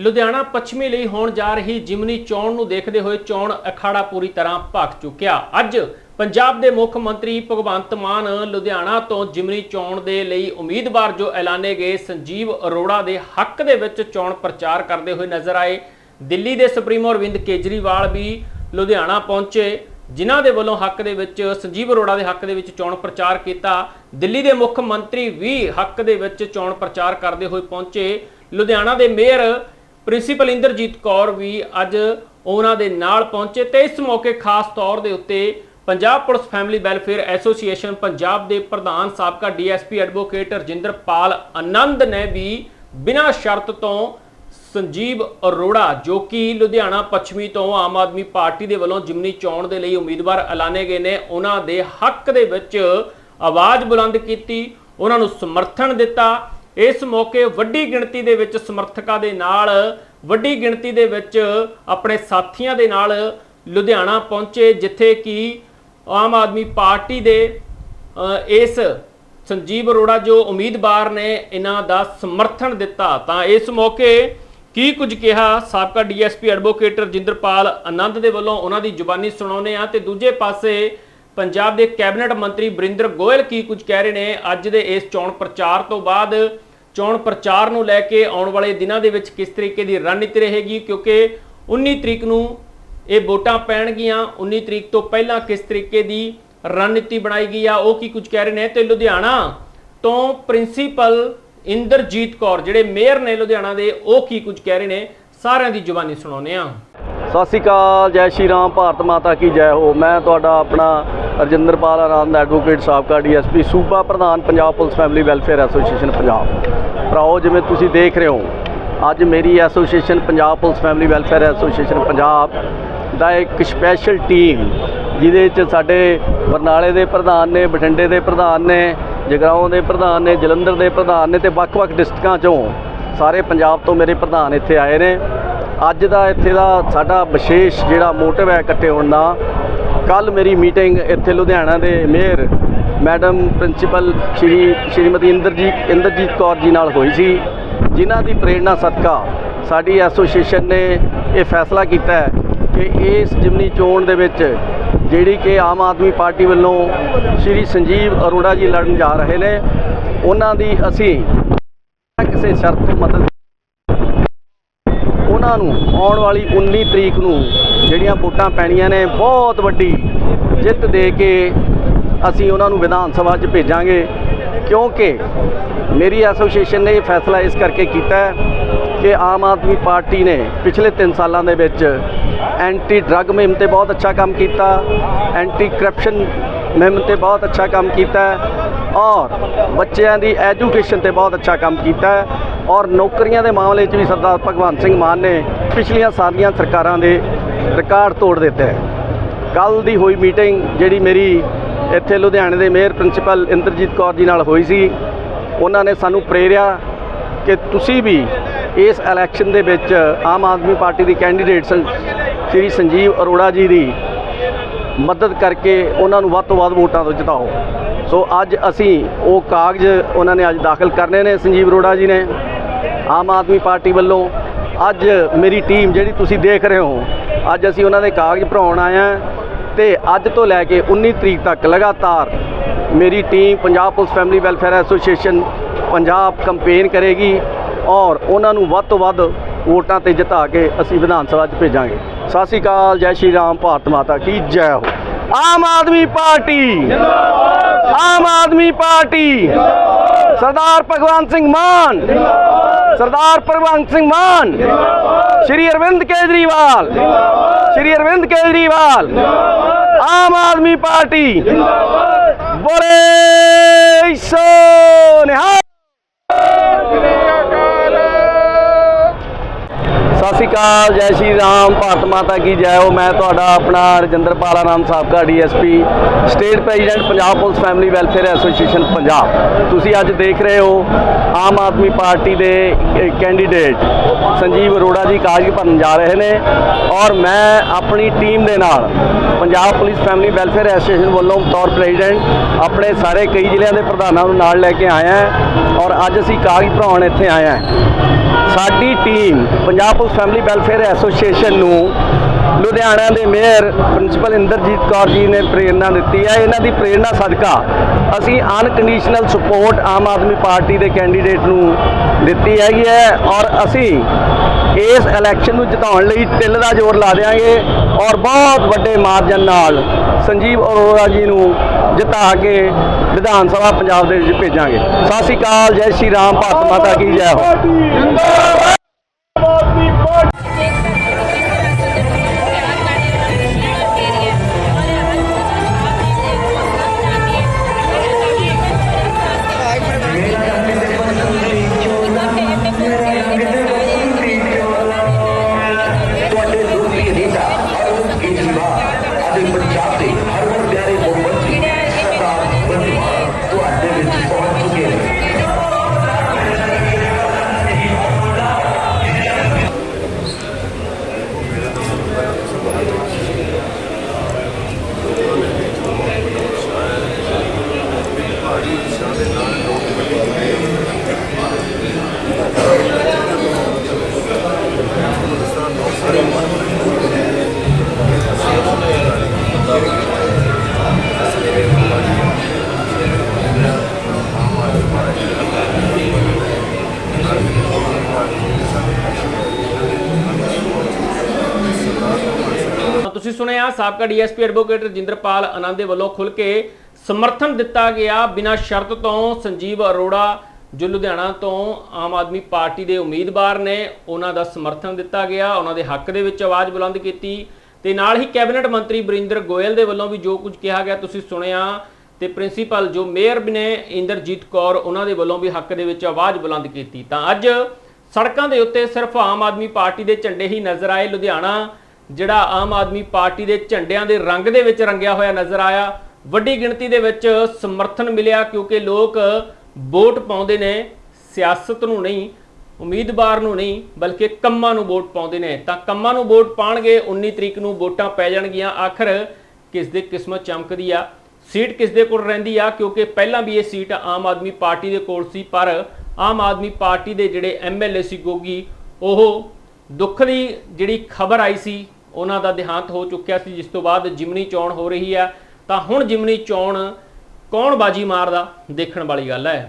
ਲੁਧਿਆਣਾ ਪੱਛਮੀ ਲਈ ਹੋਣ ਜਾ ਰਹੀ ਜਿਮਨੀ ਚੋਣ ਨੂੰ ਦੇਖਦੇ ਹੋਏ ਚੋਣ ਅਖਾੜਾ ਪੂਰੀ ਤਰ੍ਹਾਂ ਭਖ ਚੁੱਕਿਆ। ਅੱਜ ਪੰਜਾਬ ਦੇ ਮੁੱਖ ਮੰਤਰੀ ਭਗਵੰਤ ਮਾਨ ਲੁਧਿਆਣਾ ਤੋਂ ਜਿਮਨੀ ਚੋਣ ਦੇ ਲਈ ਉਮੀਦਵਾਰ ਜੋ ਐਲਾਨੇ ਗਏ ਸੰਜੀਵ ਅਰੋੜਾ ਦੇ ਹੱਕ ਦੇ ਵਿੱਚ ਚੋਣ ਪ੍ਰਚਾਰ ਕਰਦੇ ਹੋਏ ਨਜ਼ਰ ਆਏ। ਦਿੱਲੀ ਦੇ ਸੁਪਰੀਮੋ ਅਰਵਿੰਦ ਕੇਜਰੀਵਾਲ ਵੀ ਲੁਧਿਆਣਾ ਪਹੁੰਚੇ, ਜਿਨ੍ਹਾਂ ਦੇ ਵੱਲੋਂ ਹੱਕ ਦੇ ਵਿੱਚ ਸੰਜੀਵ ਅਰੋੜਾ ਦੇ ਹੱਕ ਦੇ ਵਿੱਚ ਚੋਣ ਪ੍ਰਚਾਰ ਕੀਤਾ। ਦਿੱਲੀ ਦੇ ਮੁੱਖ ਮੰਤਰੀ ਵੀ ਹੱਕ ਦੇ ਵਿੱਚ ਚੋਣ ਪ੍ਰਚਾਰ ਕਰਦੇ ਹੋਏ ਪਹੁੰਚੇ। ਲੁਧਿਆਣਾ ਦੇ ਮੇਅਰ ਪ੍ਰਿੰਸੀਪਲ ਇੰਦਰਜੀਤ ਕੌਰ ਵੀ ਅੱਜ ਉਹਨਾਂ ਦੇ ਨਾਲ ਪਹੁੰਚੇ ਤੇ ਇਸ ਮੌਕੇ ਖਾਸ ਤੌਰ ਦੇ ਉੱਤੇ Punjab police family welfare association Punjab ਦੇ ਪ੍ਰਧਾਨ ਸਾਬਕਾ ਡੀਐਸਪੀ ਐਡਵੋਕੇਟ ਰਜਿੰਦਰ ਪਾਲ ਆਨੰਦ ਨੇ ਵੀ ਬਿਨਾਂ ਸ਼ਰਤ ਤੋਂ ਸੰਜੀਵ ਅਰੋੜਾ, ਜੋ ਕਿ ਲੁਧਿਆਣਾ ਪੱਛਮੀ ਤੋਂ ਆਮ ਆਦਮੀ ਪਾਰਟੀ ਦੇ ਵੱਲੋਂ ਜਿਮਨੀ ਚੋਣ ਦੇ ਲਈ ਉਮੀਦਵਾਰ ਐਲਾਨੇ ਗਏ ਨੇ, ਉਹਨਾਂ ਦੇ ਹੱਕ ਦੇ ਵਿੱਚ ਆਵਾਜ਼ ਬੁਲੰਦ ਕੀਤੀ, ਉਹਨਾਂ ਨੂੰ ਸਮਰਥਨ ਦਿੱਤਾ ਇਸ ਮੌਕੇ ਵੱਡੀ ਗਿਣਤੀ ਦੇ ਵਿੱਚ ਸਮਰਥਕਾਂ ਦੇ ਨਾਲ, ਵੱਡੀ ਗਿਣਤੀ ਦੇ ਵਿੱਚ ਆਪਣੇ ਸਾਥੀਆਂ ਦੇ ਨਾਲ ਲੁਧਿਆਣਾ ਪਹੁੰਚੇ, ਜਿੱਥੇ ਕਿ ਆਮ ਆਦਮੀ ਪਾਰਟੀ ਦੇ ਇਸ ਸੰਜੀਵ ਅਰੋੜਾ ਜੋ ਉਮੀਦਵਾਰ ਨੇ ਇਹਨਾਂ ਦਾ ਸਮਰਥਨ ਦਿੱਤਾ, ਤਾਂ ਇਸ ਮੌਕੇ ਕੀ ਕੁਝ ਕਿਹਾ ਸਾਬਕਾ ਡੀਐਸਪੀ ਐਡਵੋਕੇਟ ਰਜਿੰਦਰਪਾਲ ਆਨੰਦ ਦੇ ਵੱਲੋਂ ਉਹਨਾਂ ਦੀ ਜ਼ੁਬਾਨੀ ਸੁਣਾਉਨੇ ਆ ਤੇ ਦੂਜੇ ਪਾਸੇ ਪੰਜਾਬ ਦੇ ਕੈਬਨਿਟ ਮੰਤਰੀ ਬਰਿੰਦਰ ਗੋਇਲ ਕੀ ਕੁਝ ਕਹਿ ਰਹੇ ਨੇ? ਅੱਜ ਦੇ ਇਸ ਚੋਣ ਪ੍ਰਚਾਰ ਤੋਂ ਬਾਅਦ ਚੋਣ ਪ੍ਰਚਾਰ ਨੂੰ ਲੈ ਕੇ ਆਉਣ ਵਾਲੇ ਦਿਨਾਂ ਦੇ ਵਿੱਚ ਕਿਸ ਤਰੀਕੇ ਦੀ ਰਣਨੀਤੀ ਰਹੇਗੀ? ਕਿਉਂਕਿ 19 ਤਰੀਕ ਨੂੰ ਇਹ ਵੋਟਾਂ ਪੈਣਗੀਆਂ। 19 ਤਰੀਕ ਤੋਂ ਪਹਿਲਾਂ ਕਿਸ ਤਰੀਕੇ ਦੀ ਰਣਨੀਤੀ ਬਣਾਈ ਗਈ ਆ? ਉਹ ਕੀ ਕੁਝ ਕਹਿ ਰਹੇ ਨੇ? ਤੇ ਲੁਧਿਆਣਾ ਤੋਂ ਪ੍ਰਿੰਸੀਪਲ ਇੰਦਰਜੀਤ ਕੌਰ, ਜਿਹੜੇ ਮੇਅਰ ਨੇ ਲੁਧਿਆਣਾ ਦੇ, ਉਹ ਕੀ ਕੁਝ ਕਹਿ ਰਹੇ ਨੇ? ਸਾਰਿਆਂ ਦੀ ਜ਼ੁਬਾਨੀ ਸੁਣਾਉਂਦੇ ਆ ਸਤਿ ਸ਼੍ਰੀ ਅਕਾਲ, ਜੈ ਸ਼੍ਰੀ ਰਾਮ, ਭਾਰਤ ਮਾਤਾ ਕੀ ਜੈ ਹੋ? ਮੈਂ ਤੁਹਾਡਾ ਆਪਣਾ ਰਜਿੰਦਰਪਾਲ ਆਨੰਦ ਐਡਵੋਕੇਟ ਸਾਬਕਾ ਡੀਐਸਪੀ ਸੂਬਾ ਪ੍ਰਧਾਨ Punjab police family welfare association Punjab. ਭਰਾਓ, ਜਿਵੇਂ ਤੁਸੀਂ ਦੇਖ ਰਹੇ ਹੋ, ਅੱਜ ਮੇਰੀ association Punjab police family welfare association Punjab ਦਾ ਇੱਕ ਸਪੈਸ਼ਲ ਟੀਮ ਜਿਹਦੇ ਵਿੱਚ ਸਾਡੇ ਬਰਨਾਲੇ ਦੇ ਪ੍ਰਧਾਨ ਨੇ, ਬਠਿੰਡੇ ਦੇ ਪ੍ਰਧਾਨ ਨੇ ਜਗਰਾਓਂ ਦੇ ਪ੍ਰਧਾਨ ਨੇ, ਜਲੰਧਰ ਦੇ ਪ੍ਰਧਾਨ ਨੇ ਤੇ ਵੱਖ-ਵੱਖ ਡਿਸਟ੍ਰਿਕਾਂ ਚੋਂ ਸਾਰੇ ਪੰਜਾਬ ਤੋਂ ਮੇਰੇ ਪ੍ਰਧਾਨ ਇੱਥੇ ਆਏ ਨੇ। ਅੱਜ ਦਾ ਇੱਥੇ ਦਾ ਸਾਡਾ ਵਿਸ਼ੇਸ਼ ਜਿਹੜਾ ਮੋਟਿਵ ਹੈ ਇਕੱਠੇ ਹੋਣ ਦਾ ਕੱਲ ਮੇਰੀ ਮੀਟਿੰਗ ਇੱਥੇ ਲੁਧਿਆਣਾ ਦੇ mayor madam principal Shri Shrimati Inderjit Inderjit Kaur ji ਨਾਲ ਹੋਈ ਸੀ, ਜਿਨ੍ਹਾਂ ਦੀ ਪ੍ਰੇਰਣਾ ਸਦਕਾ ਸਾਡੀ ਐਸੋਸੀਏਸ਼ਨ ਨੇ ਇਹ ਫੈਸਲਾ ਕੀਤਾ ਹੈ ਕਿ ਇਸ ਜਿਮਨੀ ਚੋਣ ਦੇ ਵਿੱਚ ਜਿਹੜੀ ਕਿ ਆਮ ਆਦਮੀ ਪਾਰਟੀ ਵੱਲੋਂ ਸ਼੍ਰੀ ਸੰਜੀਵ ਅਰੋੜਾ ਜੀ ਲੜਨ ਜਾ ਰਹੇ ਨੇ, ਉਹਨਾਂ ਦੀ ਅਸੀਂ ਕਿਸੇ ਸ਼ਰਤ ਤੋਂ ਮਦਦ ਉਹਨਾਂ ਨੂੰ ਆਉਣ ਵਾਲੀ 19 ਤਰੀਕ ਨੂੰ ਜਿਹੜੀਆਂ ਵੋਟਾਂ ਪੈਣੀਆਂ ਨੇ ਬਹੁਤ ਵੱਡੀ ਜਿੱਤ ਦੇ ਕੇ ਅਸੀਂ ਉਹਨਾਂ ਨੂੰ ਵਿਧਾਨ ਸਭਾ 'ਚ ਭੇਜਾਂਗੇ। ਕਿਉਂਕਿ ਮੇਰੀ ਐਸੋਸੀਏਸ਼ਨ ਨੇ ਇਹ ਫੈਸਲਾ ਇਸ ਕਰਕੇ ਕੀਤਾ ਕਿ ਆਮ ਆਦਮੀ ਪਾਰਟੀ ਨੇ ਪਿਛਲੇ 3 ਸਾਲਾਂ ਦੇ ਵਿੱਚ ਐਂਟੀ ਡਰੱਗ ਮੁਹਿੰਮ ਤੇ ਬਹੁਤ ਅੱਛਾ ਕੰਮ ਕੀਤਾ ਐਂਟੀ ਕਰਪਸ਼ਨ ਮੁਹਿੰਮ ਤੇ ਬਹੁਤ ਅੱਛਾ ਕੰਮ ਕੀਤਾ ਔਰ ਬੱਚਿਆਂ ਦੀ ਐਜੂਕੇਸ਼ਨ ਤੇ ਬਹੁਤ ਅੱਛਾ ਕੰਮ ਕੀਤਾ ਔਰ ਨੌਕਰੀਆਂ ਦੇ ਮਾਮਲੇ 'ਚ ਵੀ ਸਰਦਾਰ ਭਗਵੰਤ ਸਿੰਘ ਮਾਨ ਨੇ ਪਿਛਲੀਆਂ ਸਾਰੀਆਂ ਸਰਕਾਰਾਂ ਦੇ ਰਿਕਾਰਡ ਤੋੜ ਦਿੱਤੇ ਹੈ। ਕੱਲ ਦੀ ਹੋਈ ਮੀਟਿੰਗ ਜਿਹੜੀ ਮੇਰੀ ਇੱਥੇ ਲੁਧਿਆਣੇ ਦੇ ਮੇਅਰ ਪ੍ਰਿੰਸੀਪਲ ਇੰਦਰਜੀਤ ਕੌਰ ਜੀ ਨਾਲ ਹੋਈ ਸੀ, ਉਹਨਾਂ ਨੇ ਸਾਨੂੰ ਪ੍ਰੇਰਿਆ ਕਿ ਤੁਸੀਂ ਵੀ ਇਸ ਇਲੈਕਸ਼ਨ ਦੇ ਵਿੱਚ ਆਮ ਆਦਮੀ ਪਾਰਟੀ ਦੀ ਕੈਂਡੀਡੇਟ ਸੰ- ਸ਼੍ਰੀ ਸੰਜੀਵ ਅਰੋੜਾ ਜੀ ਦੀ ਮਦਦ ਕਰਕੇ ਉਹਨਾਂ ਨੂੰ ਵੱਧ ਤੋਂ ਵੱਧ ਵੋਟਾਂ ਤੋਂ ਜਿਤਾਓ। ਸੋ ਅੱਜ ਅਸੀਂ ਉਹ ਕਾਗਜ਼ ਉਹਨਾਂ ਨੇ ਅੱਜ ਦਾਖਲ ਕਰਨੇ ਨੇ ਸੰਜੀਵ ਅਰੋੜਾ ਜੀ ਨੇ। ਆਮ ਆਦਮੀ ਪਾਰਟੀ ਵੱਲੋਂ ਅੱਜ ਮੇਰੀ ਟੀਮ ਜਿਹੜੀ ਤੁਸੀਂ ਦੇਖ ਰਹੇ ਹੋ, ਅੱਜ ਅਸੀਂ ਉਹਨਾਂ ਦੇ ਕਾਗਜ਼ ਭਰਾਉਣ ਆਏ ਹਾਂ ਤੇ ਅੱਜ ਤੋਂ ਲੈ ਕੇ 19 ਤਰੀਕ ਤੱਕ ਲਗਾਤਾਰ ਮੇਰੀ team Punjab police family welfare association Punjab campaign ਕਰੇਗੀ ਔਰ ਉਹਨਾਂ ਨੂੰ ਵੱਧ ਤੋਂ ਵੱਧ ਵੋਟਾਂ ਤੇ ਜਿਤਾ ਕੇ ਅਸੀਂ ਵਿਧਾਨ ਸਭਾ 'ਚ ਭੇਜਾਂਗੇ। ਸਤਿ ਸ਼੍ਰੀ ਅਕਾਲ, ਜੈ ਸ਼੍ਰੀ ਰਾਮ, ਭਾਰਤ ਮਾਤਾ ਕੀ ਜੈ ਹੋ। Aam Aadmi party, Aam Aadmi party, Sardar Bhagwant Singh Mann Sardar Bhagwant Singh Mann Shri Arvind Kejriwal Shri Arvind Kejriwal Aam Aadmi party. ਬੋਲੇ ਸੋ ਨਿਹਾਲ ਸਤਿ ਸ਼੍ਰੀ ਅਕਾਲ, ਜੈ ਸ਼੍ਰੀ ਰਾਮ, ਭਾਰਤ ਮਾਤਾ ਕੀ ਜੈ ਹੋ। ਮੈਂ ਤੁਹਾਡਾ ਆਪਣਾ ਰਜਿੰਦਰ ਪਾਲਾ ਨਾਮ, ਸਾਬਕਾ DSP, state president, Punjab police family welfare association, Punjab. ਤੁਸੀਂ ਅੱਜ ਦੇਖ ਰਹੇ ਹੋ ਆਮ ਆਦਮੀ ਪਾਰਟੀ ਦੇ ਕੈਂਡੀਡੇਟ ਸੰਜੀਵ ਅਰੋੜਾ ਜੀ ਕਾਗਜ਼ ਭਰਨ ਜਾ ਰਹੇ ਨੇ। ਔਰ ਮੈਂ ਆਪਣੀ ਟੀਮ ਦੇ ਨਾਲ Punjab police family welfare association ਵੱਲੋਂ ਤੌਰ ਪ੍ਰੈਜ਼ੀਡੈਂਟ, ਆਪਣੇ ਸਾਰੇ ਕਈ ਜ਼ਿਲ੍ਹਿਆਂ ਦੇ ਪ੍ਰਧਾਨਾਂ ਨੂੰ ਨਾਲ ਲੈ ਕੇ ਆਇਆ ਔਰ ਅੱਜ ਅਸੀਂ ਕਾਗਜ਼ ਭਰਾਉਣ ਇੱਥੇ ਆਏ ਹਾਂ। ਸਾਡੀ team Punjab police family welfare association ਨੂੰ ਲੁਧਿਆਣਾ ਦੇ ਮੇਅਰ ਪ੍ਰਿੰਸੀਪਲ ਇੰਦਰਜੀਤ ਕੌਰ ਜੀ ਨੇ ਪ੍ਰੇਰਣਾ ਦਿੱਤੀ ਹੈ। ਇਹਨਾਂ ਦੀ ਪ੍ਰੇਰਣਾ ਸਦਕਾ ਅਸੀਂ unconditional support Aam Aadmi party ਦੇ ਕੈਂਡੀਡੇਟ ਨੂੰ ਦਿੱਤੀ ਹੈਗੀ ਹੈ ਔਰ ਅਸੀਂ ਇਸ ਇਲੈਕਸ਼ਨ ਨੂੰ ਜਿਤਾਉਣ ਲਈ ਤਿਲ ਦਾ ਜ਼ੋਰ ਲਾ ਦੇਵਾਂਗੇ ਔਰ ਬਹੁਤ ਵੱਡੇ ਮਾਰਜਨ ਨਾਲ ਸੰਜੀਵ ਅਰੋੜਾ ਜੀ ਨੂੰ ਜਿਤਾ ਕੇ ਵਿਧਾਨ ਸਭਾ ਪੰਜਾਬ ਦੇ ਵਿੱਚ ਭੇਜਾਂਗੇ। ਸਤਿ ਸ਼੍ਰੀ ਅਕਾਲ, ਜੈ ਸ਼੍ਰੀ ਰਾਮ, ਭਾਰਤ ਮਾਤਾ ਕੀ ਜੈ ਹੋ। ਤੁਹਾਡੇ ਤੁਸੀਂ ਸੁਣਿਆ ਸਾਬਕਾ ਡੀਐਸਪੀ ਐਡਵੋਕੇਟ ਰਜਿੰਦਰਪਾਲ ਆਨੰਦ ਦੇ ਵੱਲੋਂ ਖੁੱਲ ਕੇ ਸਮਰਥਨ ਦਿੱਤਾ ਗਿਆ ਬਿਨਾਂ ਸ਼ਰਤ ਤੋਂ ਸੰਜੀਵ ਅਰੋੜਾ ਜੋ ਲੁਧਿਆਣਾ ਤੋਂ ਆਮ ਆਦਮੀ ਪਾਰਟੀ ਦੇ ਉਮੀਦਵਾਰ ਨੇ, ਉਹਨਾਂ ਦਾ ਸਮਰਥਨ ਦਿੱਤਾ ਗਿਆ, ਉਹਨਾਂ ਦੇ ਹੱਕ ਦੇ ਵਿੱਚ ਆਵਾਜ਼ ਬੁਲੰਦ ਕੀਤੀ ਤੇ ਨਾਲ ਹੀ ਕੈਬਨਿਟ ਮੰਤਰੀ ਬਰਿੰਦਰ ਗੋਇਲ ਦੇ ਵੱਲੋਂ ਵੀ ਜੋ ਕੁਝ ਕਿਹਾ ਗਿਆ, ਤੁਸੀਂ ਸੁਣਿਆ ਤੇ ਪ੍ਰਿੰਸੀਪਲ ਜੋ ਮੇਅਰ ਵੀ ਨੇ, ਇੰਦਰਜੀਤ ਕੌਰ, ਉਹਨਾਂ ਦੇ ਵੱਲੋਂ ਵੀ ਹੱਕ ਦੇ ਵਿੱਚ ਆਵਾਜ਼ ਬੁਲੰਦ ਕੀਤੀ। ਤਾਂ ਅੱਜ ਸੜਕਾਂ ਦੇ ਉੱਤੇ ਸਿਰਫ ਆਮ ਆਦਮੀ ਪਾਰਟੀ ਦੇ ਝੰਡੇ ਹੀ ਨਜ਼ਰ ਆਏ। ਲੁਧਿਆਣਾ ਜਿਹੜਾ ਆਮ ਆਦਮੀ ਪਾਰਟੀ ਦੇ ਝੰਡਿਆਂ ਦੇ ਰੰਗ ਦੇ ਵਿੱਚ ਰੰਗਿਆ ਹੋਇਆ ਨਜ਼ਰ ਆਇਆ। ਵੱਡੀ ਗਿਣਤੀ ਦੇ ਵਿੱਚ ਸਮਰਥਨ ਮਿਲਿਆ ਕਿਉਂਕਿ ਲੋਕ ਵੋਟ ਪਾਉਂਦੇ ਨੇ, ਸਿਆਸਤ ਨੂੰ ਨਹੀਂ, ਉਮੀਦਵਾਰ ਨੂੰ ਨਹੀਂ, ਬਲਕਿ ਕੰਮਾਂ ਨੂੰ ਵੋਟ ਪਾਉਂਦੇ ਨੇ। ਤਾਂ ਕੰਮਾਂ ਨੂੰ ਵੋਟ ਪਾਣਗੇ 19 ਤਰੀਕ ਨੂੰ ਵੋਟਾਂ ਪੈ ਜਾਣਗੀਆਂ। ਆਖਰ ਕਿਸ ਦੇ ਕਿਸਮਤ ਚਮਕਦੀ ਆ? ਸੀਟ ਕਿਸ ਦੇ ਕੋਲ ਰਹਿੰਦੀ ਆ? ਕਿਉਂਕਿ ਪਹਿਲਾਂ ਵੀ ਇਹ ਸੀਟ ਆਮ ਆਦਮੀ ਪਾਰਟੀ ਦੇ ਕੋਲ ਸੀ, ਪਰ ਆਮ ਆਦਮੀ ਪਾਰਟੀ ਦੇ ਜਿਹੜੇ ਐਮਐਲਏ ਸੀ ਗੋਗੀ, ਉਹ ਦੁੱਖ ਦੀ ਜਿਹੜੀ ਖਬਰ ਆਈ ਸੀ ਉਹਨਾਂ ਦਾ ਦੇਹਾਂਤ ਹੋ ਚੁੱਕਿਆ ਸੀ, ਜਿਸ ਤੋਂ ਬਾਅਦ ਜਿਮਨੀ ਚੋਣ ਹੋ ਰਹੀ ਆ ਤਾਂ ਹੁਣ ਜਿਮਨੀ ਚੋਣ ਕੌਣ ਬਾਜੀ ਮਾਰਦਾ, ਦੇਖਣ ਵਾਲੀ ਗੱਲ ਹੈ।